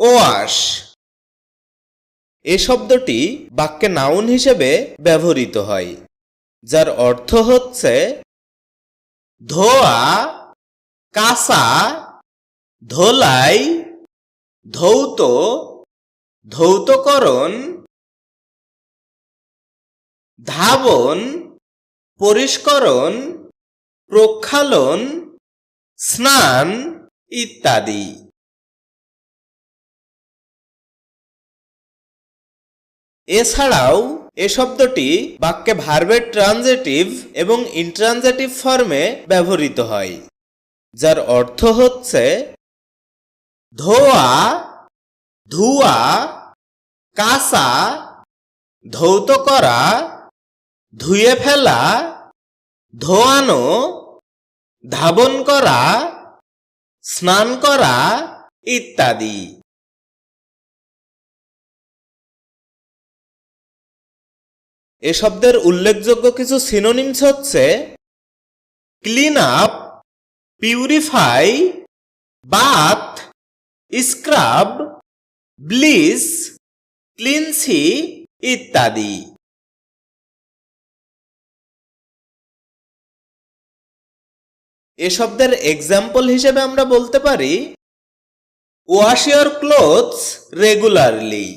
Wash. এ শব্দটি বাক্যে noun হিসেবে ব্যবহৃত হয়, যার অর্থ হচ্ছে ধোয়া, কাঁচা, ধোলাই, ধৌত, ধৌতকরণ, ধাবন, পরিষ্করণ, প্রক্ষালন, স্নান ইত্যাদি। এছাড়াও, এ শব্দটি বাক্যে ভার্বের ট্রানজেটিভ এবং ইন্ট্রানজেটিভ ফর্মে ব্যবহৃত হয়, যার অর্থ হচ্ছে ধোয়া, ধুয়া, কাঁচা, ধৌত করা, ধুয়ে ফেলা, ধোয়ানো, ধাবন করা, স্নান করা ইত্যাদি। এ শব্দের উল্লেখযোগ্য কিছু সিনোনিমস হচ্ছে clean up purify bath scrub bliss cleanse ইত্যাদি। এ শব্দের এক্সাম্পল হিসেবে আমরা বলতে পারি ওয়াশ ইয়োর ক্লোথস রেগুলারলি